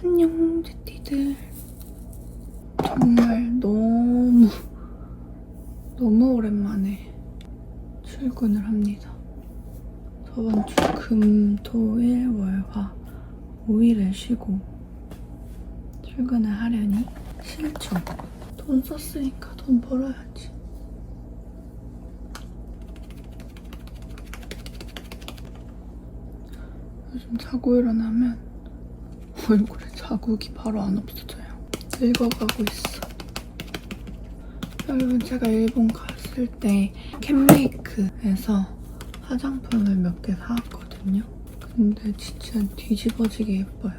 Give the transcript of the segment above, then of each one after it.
안녕 제티들. 정말 너무 너무 오랜만에 출근을 합니다. 저번 주 금, 토, 일, 월, 화 5일을 쉬고 출근을 하려니 싫죠. 돈 썼으니까 돈 벌어야지. 요즘 자고 일어나면 얼굴에 자국이 바로 안 없어져요. 늙어가고 있어. 여러분 제가 일본 갔을 때 캔메이크에서 화장품을 몇 개 사왔거든요. 근데 진짜 뒤집어지게 예뻐요.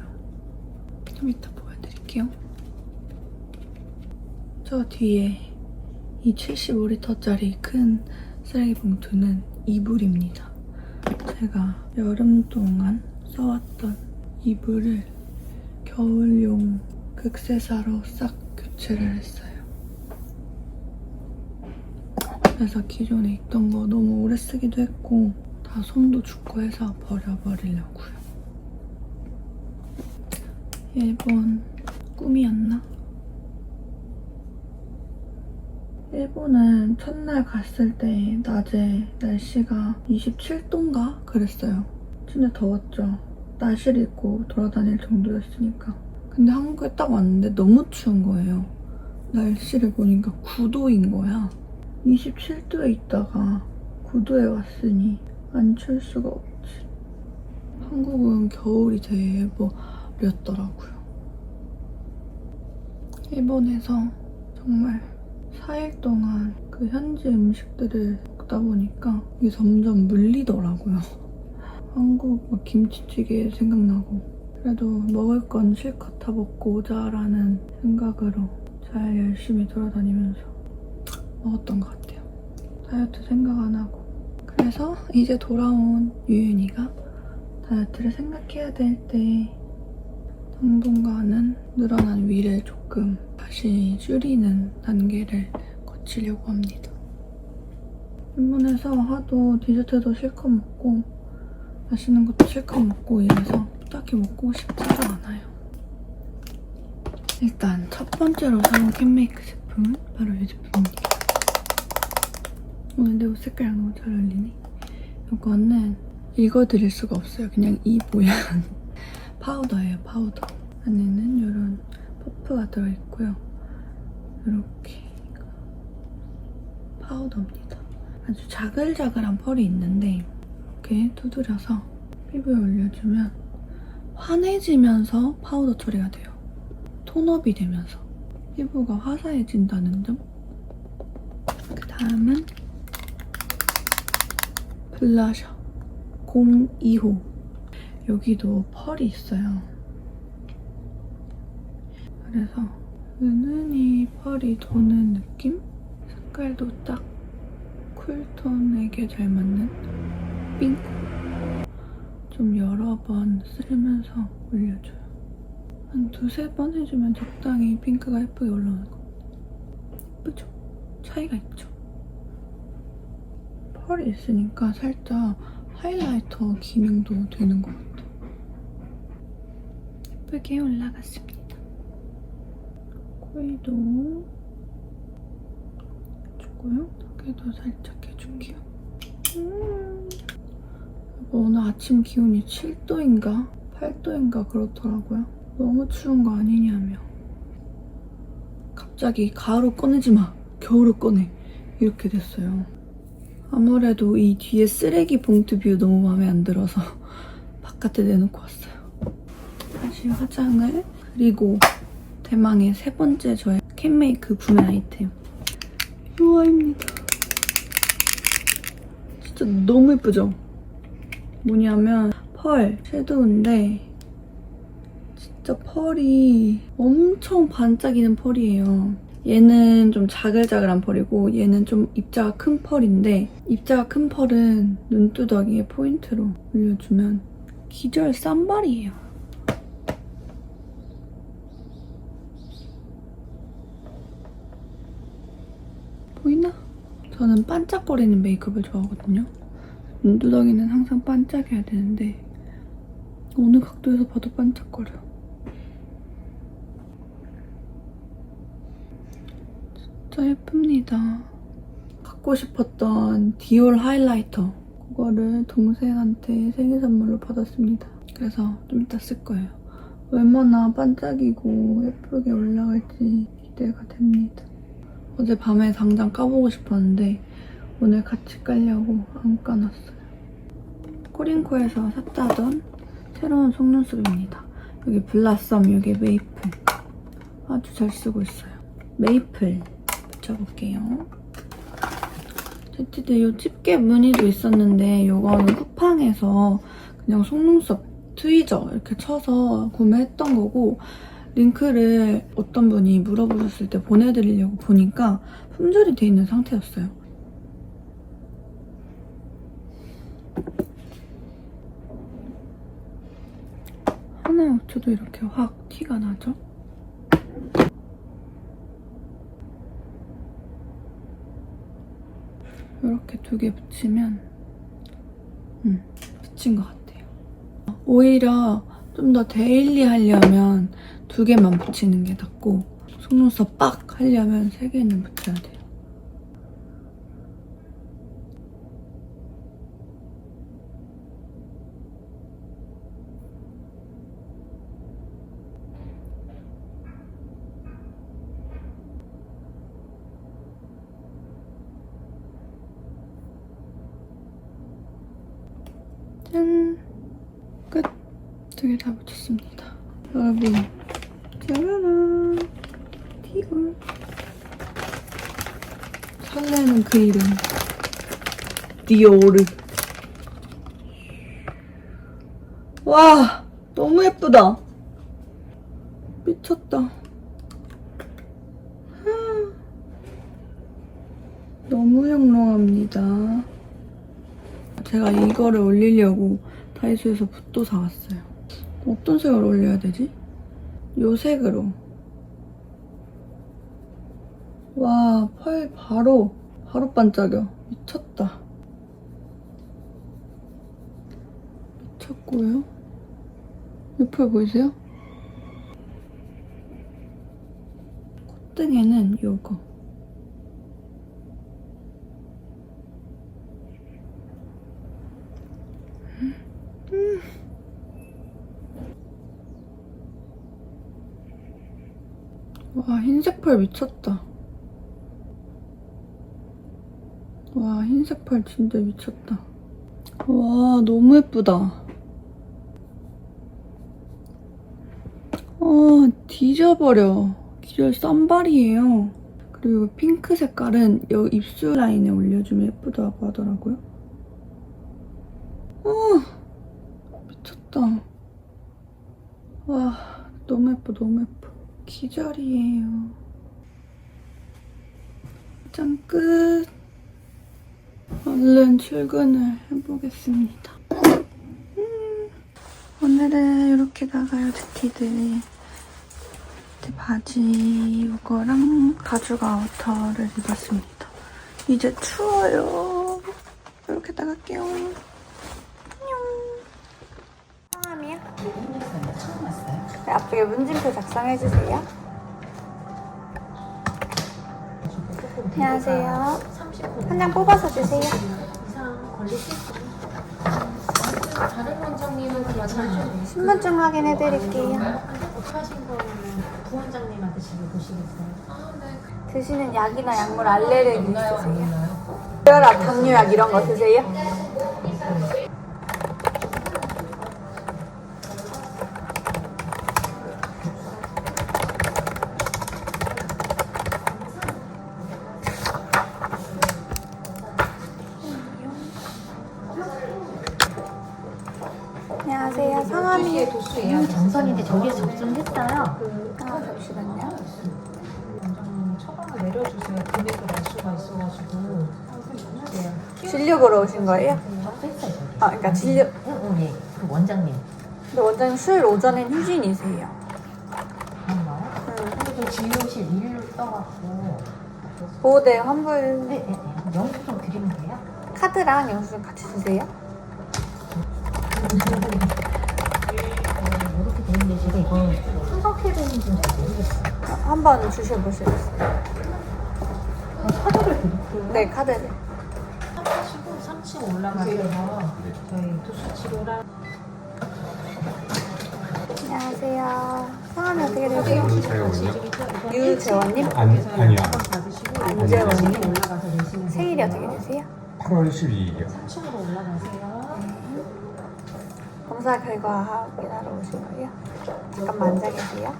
좀 이따 보여드릴게요. 저 뒤에 이 75리터짜리 큰 쓰레기 봉투는 이불입니다. 제가 여름 동안 써왔던 이불을 겨울용 극세사로 싹 교체를 했어요. 그래서 기존에 있던 거 너무 오래 쓰기도 했고 다 솜도 죽고 해서 버려버리려고요. 일본 꿈이었나? 일본은 첫날 갔을 때 낮에 날씨가 27도인가 그랬어요. 진짜 더웠죠. 나시를 입고 돌아다닐 정도였으니까. 근데 한국에 딱 왔는데 너무 추운 거예요. 날씨를 보니까 9도인 거야. 27도에 있다가 9도에 왔으니 안 추울 수가 없지. 한국은 겨울이 돼버렸더라고요. 일본에서 정말 4일 동안 그 현지 음식들을 먹다 보니까 이게 점점 물리더라고요. 한국 막 김치찌개 생각나고 그래도 먹을 건 실컷 다 먹고 오자라는 생각으로 잘 열심히 돌아다니면서 먹었던 것 같아요. 다이어트 생각 안 하고 그래서 이제 돌아온 유윤이가 다이어트를 생각해야 될 때 당분간은 늘어난 위를 조금 다시 줄이는 단계를 거치려고 합니다. 일본에서 하도 디저트도 실컷 먹고 맛있는 것도 실컷 먹고 이래서 딱히 먹고 싶지가 않아요. 일단 첫 번째로 사온 캔메이크 제품은 바로 이 제품입니다. 오늘 내 옷 색깔이랑 너무 잘 어울리네. 이거는 읽어드릴 수가 없어요. 그냥 이 모양. 파우더예요, 파우더. 안에는 이런 퍼프가 들어있고요. 이렇게 파우더입니다. 아주 자글자글한 펄이 있는데 이렇게 두드려서 피부에 올려주면 환해지면서 파우더 처리가 돼요. 톤업이 되면서 피부가 화사해진다는 점. 그 다음은 블러셔 02호 여기도 펄이 있어요. 그래서 은은히 펄이 도는 느낌? 색깔도 딱 쿨톤에게 잘 맞는 핑크. 좀 여러 번 쓰면서 올려줘요. 한 두세 번 해주면 적당히 핑크가 예쁘게 올라오는 것 같아요. 예쁘죠? 차이가 있죠? 펄이 있으니까 살짝 하이라이터 기능도 되는 것 같아요. 예쁘게 올라갔습니다. 코에도 해주고요. 여기도 살짝 해줄게요. 음. 오늘 아침 기온이 7도인가 8도인가 그렇더라고요. 너무 추운 거 아니냐며. 갑자기 가을옷 꺼내지 마. 겨울옷 꺼내. 이렇게 됐어요. 아무래도 이 뒤에 쓰레기 봉투 뷰 너무 마음에 안 들어서 바깥에 내놓고 왔어요. 다시 화장을 그리고 대망의 세 번째 저의 캔메이크 구매 아이템 요아입니다. 진짜 너무 예쁘죠? 뭐냐면 펄 섀도우인데 진짜 펄이 엄청 반짝이는 펄이에요. 얘는 좀 자글자글한 펄이고 얘는 좀 입자가 큰 펄인데 입자가 큰 펄은 눈두덩이에 포인트로 올려주면 기절 쌈발이에요. 보이나? 저는 반짝거리는 메이크업을 좋아하거든요. 눈두덩이는 항상 반짝여야 되는데 어느 각도에서 봐도 반짝거려. 진짜 예쁩니다. 갖고 싶었던 디올 하이라이터 그거를 동생한테 생일 선물로 받았습니다. 그래서 좀 이따 쓸 거예요. 얼마나 반짝이고 예쁘게 올라갈지 기대가 됩니다. 어제 밤에 당장 까보고 싶었는데 오늘 같이 깔려고 안 까놨어요. 코링코에서 샀다던 새로운 속눈썹입니다. 여기 블라썸, 여기 메이플. 아주 잘 쓰고 있어요. 메이플 붙여볼게요. 제티드 이 집게 무늬도 있었는데 이거는 쿠팡에서 그냥 속눈썹 트위저 이렇게 쳐서 구매했던 거고 링크를 어떤 분이 물어보셨을 때 보내드리려고 보니까 품절이 돼 있는 상태였어요. 하나 맞춰도 이렇게 확 티가 나죠? 이렇게 두 개 붙이면 음, 붙인 것 같아요. 오히려 좀 더 데일리 하려면 두 개만 붙이는 게 낫고 속눈썹 빡 하려면 세 개는 붙여야 돼요. 짠! 끝! 두 개 다 붙였습니다. 여러분, 짜라란! 티골. 설레는 그 이름. 디오르. 와! 너무 예쁘다! 미쳤다. 아, 너무 영롱합니다. 제가 이거를 올리려고 다이소에서 붓도 사왔어요. 어떤 색을 올려야 되지? 요 색으로. 와, 펄 바로, 바로 반짝여. 미쳤다. 미쳤고요. 이 펄 보이세요? 콧등에는 요거. 와, 흰색 펄 미쳤다. 와, 흰색 펄 진짜 미쳤다. 와, 너무 예쁘다. 아, 뒤져버려. 기절 썸발이에요. 그리고 핑크 색깔은 여기 입술 라인에 올려주면 예쁘다고 하더라고요. 6절이에요. 짠 끝! 얼른 출근을 해보겠습니다. 음, 오늘은 이렇게 나가요, 뷰티들. 이제 바지 이거랑 가죽 아우터를 입었습니다. 이제 추워요. 이렇게 나갈게요. 안녕. 처음 왔어요? 앞쪽에 문진표 작성해주세요. 안녕하세요. 30분 한장 뽑아서 주세요. 다른 원장님은 그냥 잘 신분증 확인해 드릴게요. 급하신 거는 부원장님한테 지금 보시겠어요? 아, 네. 드시는 약이나 약물 알레르기 있으세요? 혈압, 당뇨약 이런 거 드세요? 안녕하세요. 오신 거예요? 아, 그러니까 진료. 응, 응, 예. 그 원장님. 근데 원장님 수요일 오전엔 휴진이세요. 그런가요? 음, 근데 그 진료실 일로 떠갖고. 보호대 환불 네, 네, 네. 영수 좀 드리면 돼요? 카드랑 영수증 같이 주세요. 어, 이렇게 되는데 제가 이거 분석해야 되는지 잘 모르겠어요. 한번 주셔보시겠어요? 드릴게요. 네, 카드 를. 3층 3층 올라가셔서 저희 도수 치료랑 안녕하세요. 성함이 어떻게 되세요? 유재원님? 아니, 아니요. 받으시고 안재원님? 올라가서 내시면 생일이 어떻게 되세요? 8월 12일이요. 3층으로 올라가세요. 검사 결과 확인하러 오신 거예요? 잠깐만 앉아 계세요.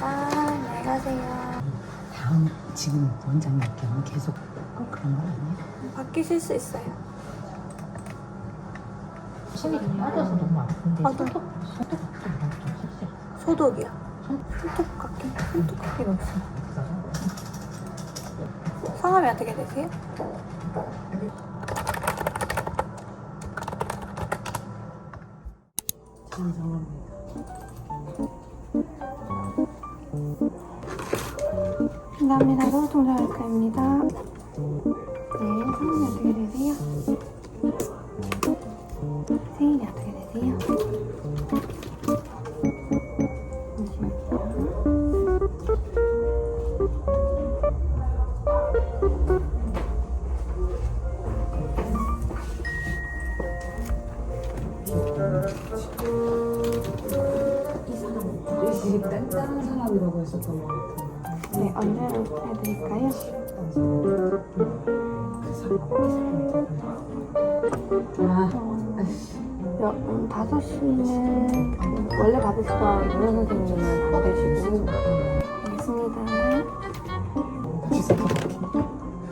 아, 안녕히 가세요. 다음 지금 원장님께는 계속 꼭 그런 거 아니에요? 바뀌실 수 있어요. 좀 빠져서 너무 아픈데 아, 네. 손톱 손톱 좀 씹씹 소독이요. 손톱 깎기? 손톱 깎기가 없어요. 성함이 어떻게 되세요? 정상합니 감사합니다. 소통자일까입니다. 네, 성함이 어떻게 되세요? 생일이 어떻게 되세요? 이 사람 딴 사람이라고 했었던 것 같아요. 네, 언제로 해드릴까요? 아, 여, 음, 5시는 그 원래 받으시던 노래 선생님은 안 되시고 알겠습니다.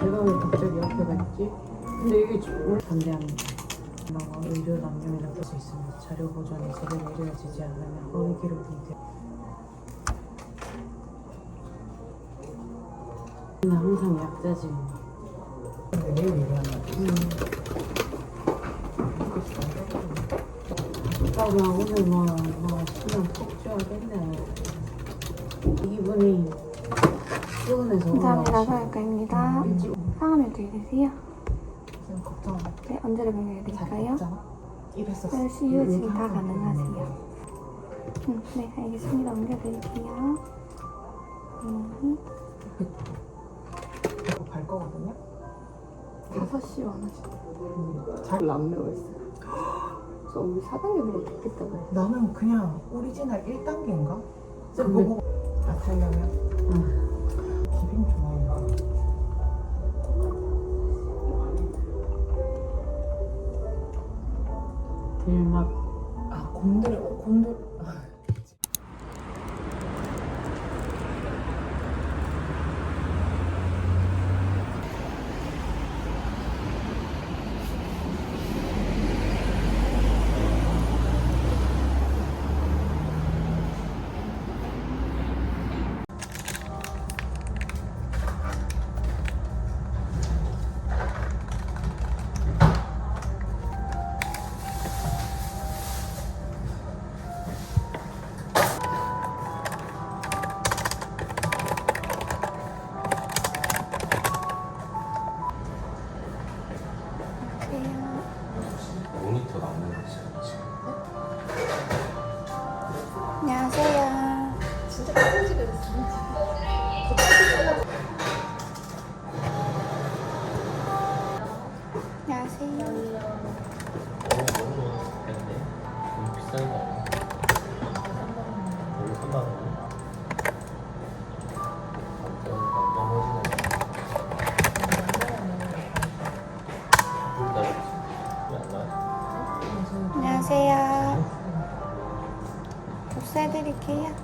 내가 왜 갑자기 옆에 갔지? 근데 이게 좀 반대합니다. 엄마가 의료 낭령이라 볼수 있으면 자료 보존이 제대로 이루어지지 않으면 허위 기록이 돼. 나 항상 약자지. 근데 왜 얘기하냐? 오빠가 오늘 막, 막 신경 톡 줘야겠네. 이분이 출근해서 감사합니다. 서울과입니다. 성함이 어떻게 되세요? 지금 걱정 네, 언제로 변경해 드릴까요? 잘 이랬었어. 10시 이후 지금 다 가능하세요. 음, 네, 알겠습니다. 옮겨드릴게요. 음, 갈 거거든요. 5시 원하시고 잘안 매워 있어. 그래서 우리 4단계보다 좋겠다고 해요. 나는 그냥 오리지널 1단계인가? 그거 보고 아 살려면 기분 좋아요. 길막 아 어, 곰돌 해드릴게요.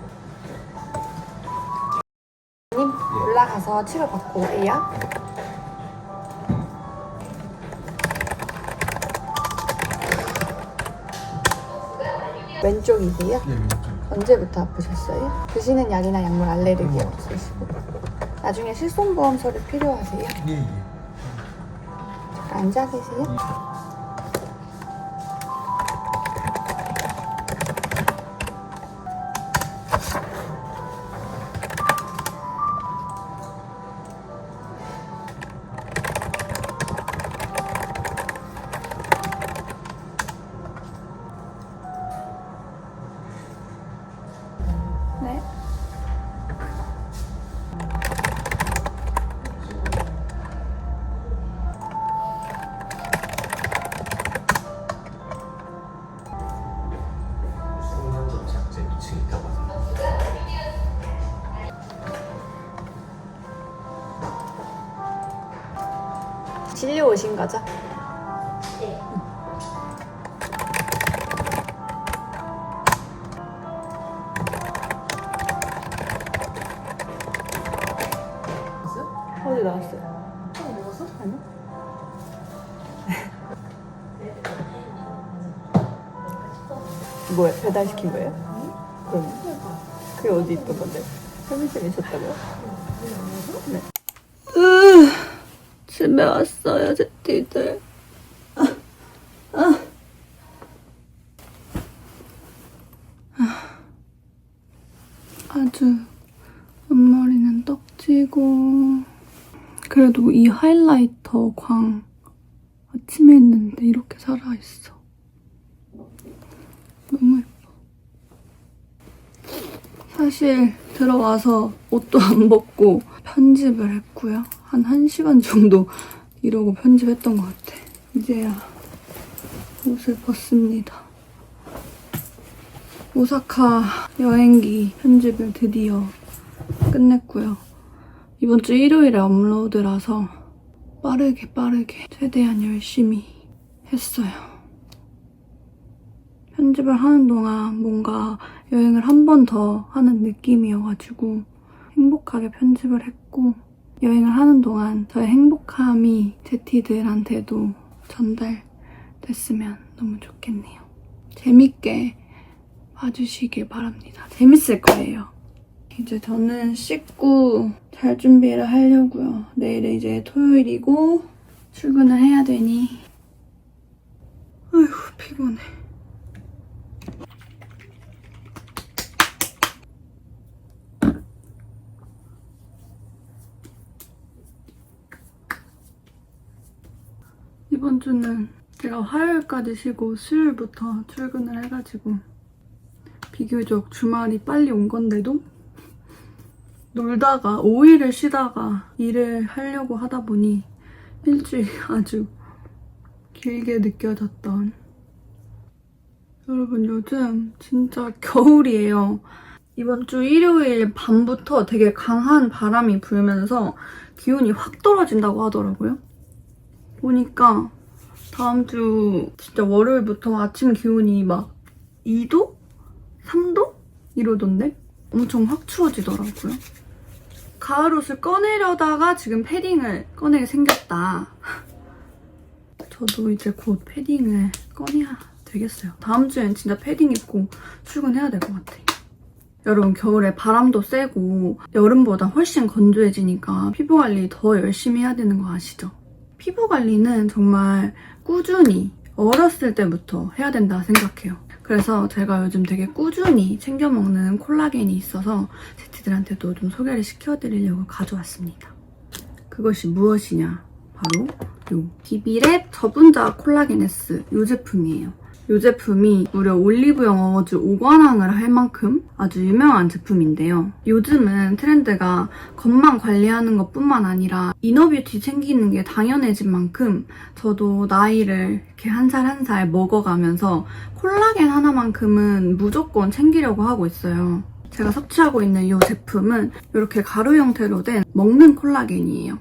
님 올라가서 치료받고 오세요. 왼쪽이세요? 네, 왼쪽. 언제부터 아프셨어요? 드시는 약이나 약물 알레르기 없으시고 나중에 실손보험서를 필요하세요? 예, 예. 앉아 계세요? 뭐야 배달시킨 거예요? 그럼 그게 어디 있던 건데? 편의점에 있었다고요? 네. 으, 집에 왔어요 제티들. 아, 아. 아. 아주 앞머리는 떡지고 그래도 이 하이라이터 광 아침에 했는데 이렇게 살아있어. 너무 예뻐. 사실 들어와서 옷도 안 벗고 편집을 했고요. 한 1시간 정도 이러고 편집했던 것 같아. 이제야 옷을 벗습니다. 오사카 여행기 편집을 드디어 끝냈고요. 이번 주 일요일에 업로드라서 빠르게 빠르게 최대한 열심히 했어요. 편집을 하는 동안 뭔가 여행을 한 번 더 하는 느낌이어가지고 행복하게 편집을 했고 여행을 하는 동안 저의 행복함이 제티들한테도 전달됐으면 너무 좋겠네요. 재밌게 봐주시길 바랍니다. 재밌을 거예요. 이제 저는 씻고 잘 준비를 하려고요. 내일은 이제 토요일이고 출근을 해야 되니 아휴 피곤해. 이번 주는 제가 화요일까지 쉬고 수요일부터 출근을 해가지고 비교적 주말이 빨리 온 건데도 놀다가 5일을 쉬다가 일을 하려고 하다 보니 일주일이 아주 길게 느껴졌던 여러분 요즘 진짜 겨울이에요. 이번 주 일요일 밤부터 되게 강한 바람이 불면서 기온이 확 떨어진다고 하더라고요. 보니까 다음 주 진짜 월요일부터 아침 기온이 막 2도? 3도? 이러던데? 엄청 확 추워지더라고요. 가을 옷을 꺼내려다가 지금 패딩을 꺼내게 생겼다. 저도 이제 곧 패딩을 꺼내야 되겠어요. 다음 주엔 진짜 패딩 입고 출근해야 될 것 같아요. 여러분 겨울에 바람도 세고 여름보다 훨씬 건조해지니까 피부 관리 더 열심히 해야 되는 거 아시죠? 피부 관리는 정말 꾸준히 어렸을 때부터 해야 된다 생각해요. 그래서 제가 요즘 되게 꾸준히 챙겨 먹는 콜라겐이 있어서 제티들한테도 좀 소개를 시켜드리려고 가져왔습니다. 그것이 무엇이냐? 바로 요 비비랩 저분자 콜라겐 S 이 제품이에요. 이 제품이 무려 올리브영 어워즈 5관왕을 할 만큼 아주 유명한 제품인데요. 요즘은 트렌드가 겉만 관리하는 것 뿐만 아니라 이너뷰티 챙기는 게 당연해진 만큼 저도 나이를 이렇게 한 살 한 살 먹어가면서 콜라겐 하나만큼은 무조건 챙기려고 하고 있어요. 제가 섭취하고 있는 이 제품은 이렇게 가루 형태로 된 먹는 콜라겐이에요.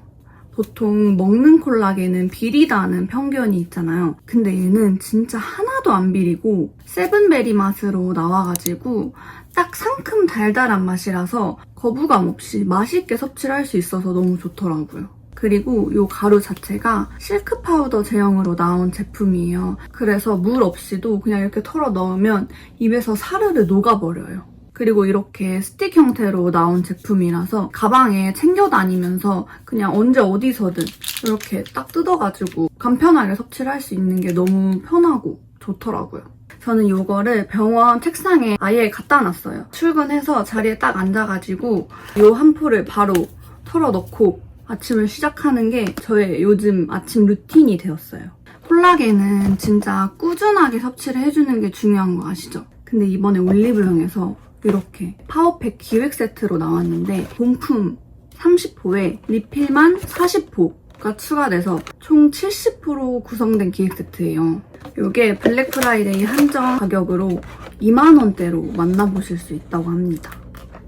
보통 먹는 콜라겐은 비리다는 편견이 있잖아요. 근데 얘는 진짜 하나도 안 비리고 세븐베리 맛으로 나와가지고 딱 상큼 달달한 맛이라서 거부감 없이 맛있게 섭취를 할 수 있어서 너무 좋더라고요. 그리고 이 가루 자체가 실크 파우더 제형으로 나온 제품이에요. 그래서 물 없이도 그냥 이렇게 털어 넣으면 입에서 사르르 녹아버려요. 그리고 이렇게 스틱 형태로 나온 제품이라서 가방에 챙겨 다니면서 그냥 언제 어디서든 이렇게 딱 뜯어가지고 간편하게 섭취를 할 수 있는 게 너무 편하고 좋더라고요. 저는 이거를 병원 책상에 아예 갖다 놨어요. 출근해서 자리에 딱 앉아가지고 이 한 포를 바로 털어 넣고 아침을 시작하는 게 저의 요즘 아침 루틴이 되었어요. 콜라겐은 진짜 꾸준하게 섭취를 해주는 게 중요한 거 아시죠? 근데 이번에 올리브영에서 이렇게 파워팩 기획 세트로 나왔는데 본품 30호에 리필만 40호 가 추가돼서 총 70% 구성된 기획 세트예요. 이게 블랙 프라이데이 한정 가격으로 2만 원대로 만나보실 수 있다고 합니다.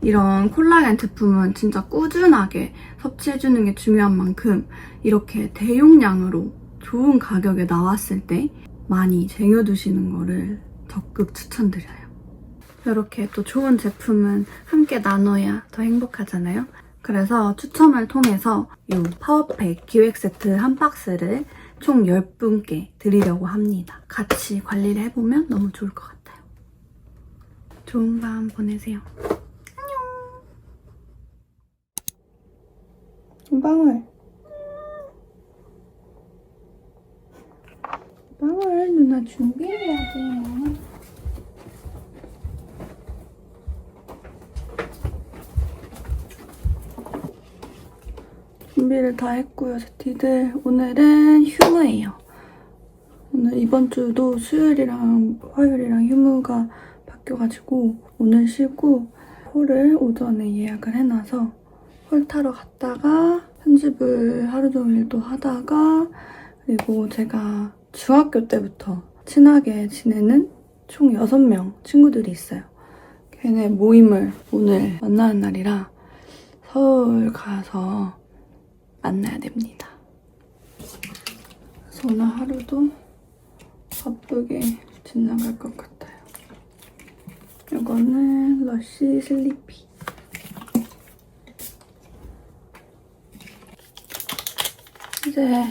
이런 콜라겐 제품은 진짜 꾸준하게 섭취해주는 게 중요한 만큼 이렇게 대용량으로 좋은 가격에 나왔을 때 많이 쟁여두시는 거를 적극 추천드려요. 이렇게 또 좋은 제품은 함께 나눠야 더 행복하잖아요. 그래서 추첨을 통해서 이 파워팩 기획 세트 한 박스를 총 10분께 드리려고 합니다. 같이 관리를 해보면 너무 좋을 것 같아요. 좋은 밤 보내세요. 안녕. 빵을. 빵을 누나 준비해야 돼요. 준비를 다 했고요, 제티들. 오늘은 휴무예요. 오늘 이번 주도 수요일이랑 화요일이랑 휴무가 바뀌어가지고 오늘 쉬고 홀을 오전에 예약을 해놔서 홀 타러 갔다가 편집을 하루 종일 또 하다가 그리고 제가 중학교 때부터 친하게 지내는 총 6명 친구들이 있어요. 걔네 모임을 오늘 만나는 날이라 서울 가서 만나야 됩니다. 그래서 오늘 하루도 바쁘게 지나갈 것 같아요. 이거는 러쉬 슬리피. 이제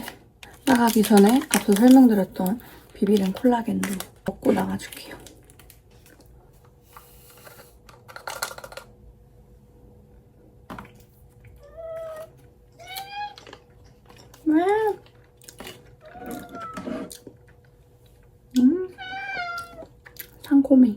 나가기 전에 앞서 설명드렸던 비비린 콜라겐도 먹고 나가줄게요. 음, 상콤해.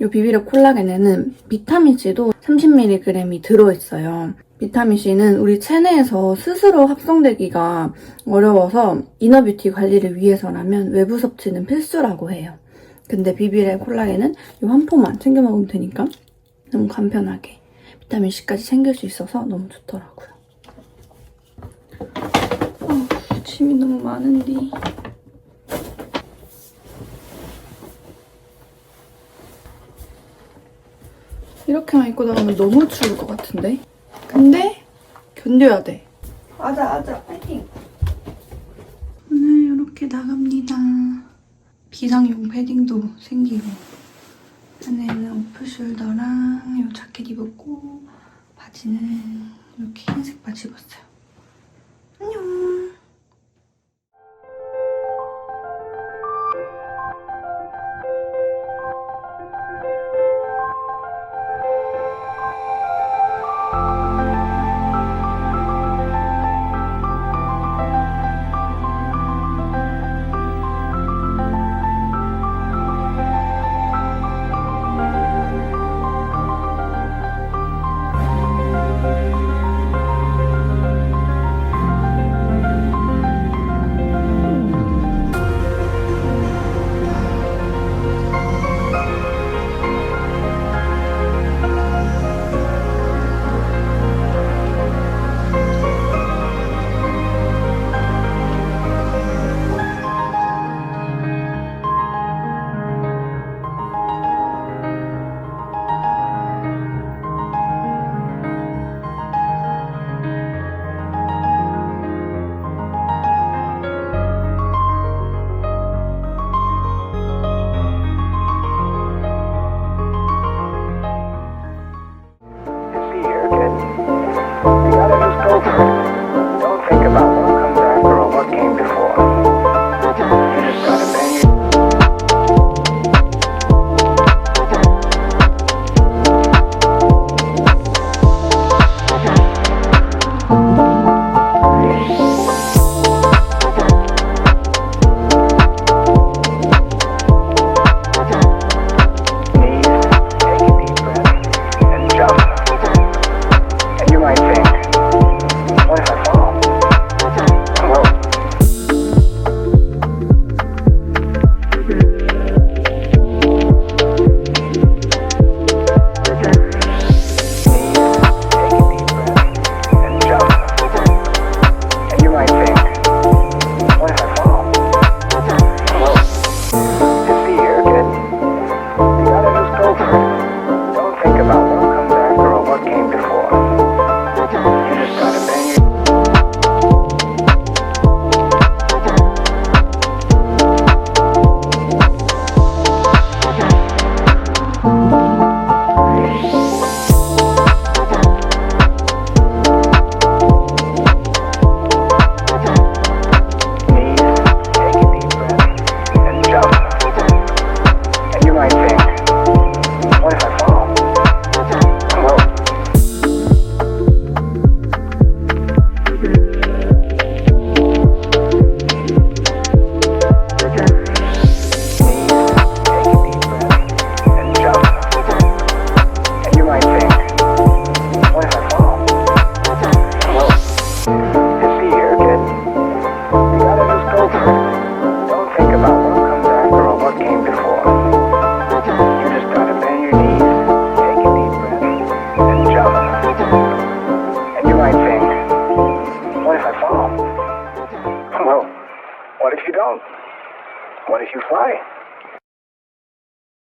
이 비비력 콜라겐에는 비타민C도 30mg이 들어있어요. 비타민C는 우리 체내에서 스스로 합성되기가 어려워서 이너뷰티 관리를 위해서라면 외부 섭취는 필수라고 해요. 근데 비비렉 콜라겐은 이 한 포만 챙겨 먹으면 되니까 너무 간편하게 비타민C까지 챙길 수 있어서 너무 좋더라고요. 아, 짐이 너무 많은데. 이렇게만 입고 나가면 너무 추울 것 같은데? 근데 견뎌야 돼. 아자 아자 파이팅! 오늘 이렇게 나갑니다. 비상용 패딩도 생기고 안에는 오프숄더랑 이 자켓 입었고 바지는 이렇게 흰색 바지 입었어요. 안녕!